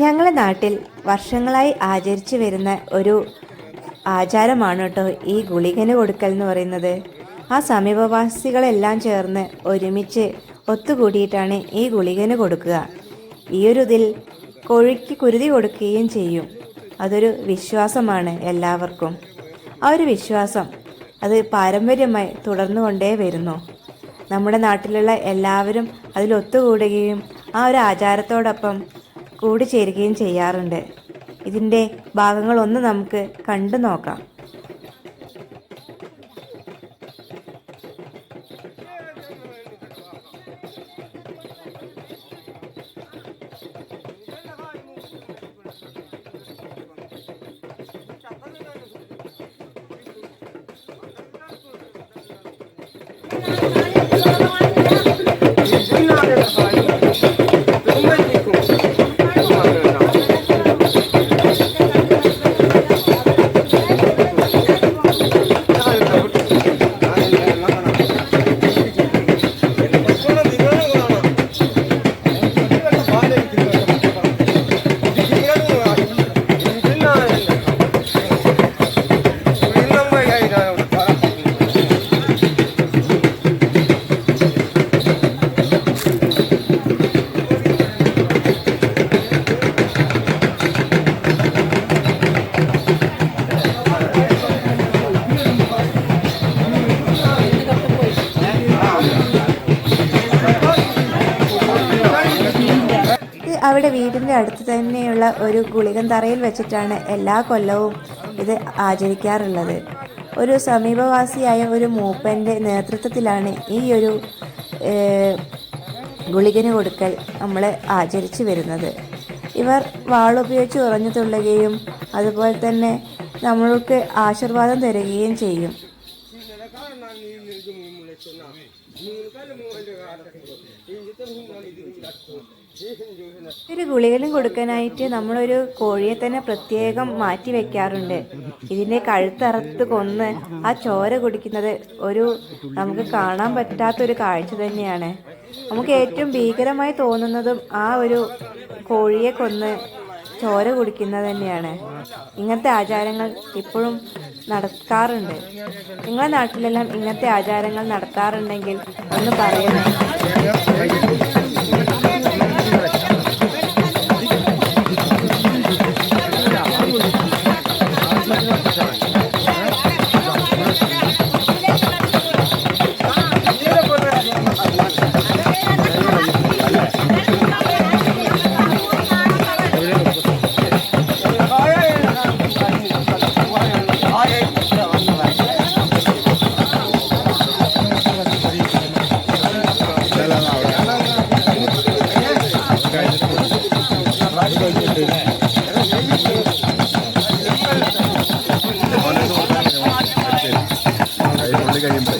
ഞങ്ങളുടെ നാട്ടിൽ വർഷങ്ങളായി ആചരിച്ചു വരുന്ന ഒരു ആചാരമാണ് കേട്ടോ ഈ ഗുളികന് കൊടുക്കൽ എന്ന് പറയുന്നത്. ആ സമീപവാസികളെല്ലാം ചേർന്ന് ഒരുമിച്ച് ഒത്തുകൂടിയിട്ടാണ് ഈ ഗുളികന് കൊടുക്കുക. ഈ ഒരു ഇതിൽ കോഴിക്ക് കുരുതി കൊടുക്കുകയും ചെയ്യും. അതൊരു വിശ്വാസമാണ് എല്ലാവർക്കും. ആ ഒരു വിശ്വാസം അത് പാരമ്പര്യമായി തുടർന്നു കൊണ്ടേ വരുന്നു. നമ്മുടെ നാട്ടിലുള്ള എല്ലാവരും അതിൽ ഒത്തുകൂടുകയും ആ ഒരു ആചാരത്തോടൊപ്പം കൂടിച്ചേരുകയും ചെയ്യാറുണ്ട്. ഇതിന്റെ ഭാഗങ്ങളൊന്ന് നമുക്ക് കണ്ടു നോക്കാം. ഇത് അവിടെ വീടിന്റെ അടുത്ത് തന്നെയുള്ള ഒരു ഗുളികൻ തറയിൽ വെച്ചിട്ടാണ് എല്ലാ കൊല്ലവും ഇത് ആചരിക്കാറുള്ളത്. ഒരു സമീപവാസിയായ ഒരു മൂപ്പന്റെ നേതൃത്വത്തിലാണ് ഈ ഒരു ഗുളികന് കൊടുക്കൽ നമ്മൾ ആചരിച്ചു വരുന്നത്. ഇവർ വാളുപയോഗിച്ച് ഉറഞ്ഞു തുള്ളുകയും അതുപോലെ തന്നെ നമ്മൾക്ക് ആശീർവാദം തരികയും ചെയ്യും. ഒരു ഗുളികളും കൊടുക്കാനായിട്ട് നമ്മളൊരു കോഴിയെ തന്നെ പ്രത്യേകം മാറ്റി വെക്കാറുണ്ട്. ഇതിന്റെ കഴുത്തറുത്ത് കൊന്ന് ആ ചോര കുടിക്കുന്നത് ഒരു നമുക്ക് കാണാൻ പറ്റാത്തൊരു കാഴ്ച തന്നെയാണ്. നമുക്ക് ഏറ്റവും ഭീകരമായി തോന്നുന്നതും ആ ഒരു കോഴിയെ കൊന്ന് ചോര കുടിക്കുന്നത് തന്നെയാണ്. ഇങ്ങനത്തെ ആചാരങ്ങൾ ഇപ്പോഴും നടക്കാറുണ്ട്. നിങ്ങളുടെ നാട്ടിലെല്ലാം ഇങ്ങനത്തെ ആചാരങ്ങൾ നടത്താറുണ്ടെങ്കിൽ ഒന്ന് പറയണേ പുള്ളി കഴിയുമ്പോൾ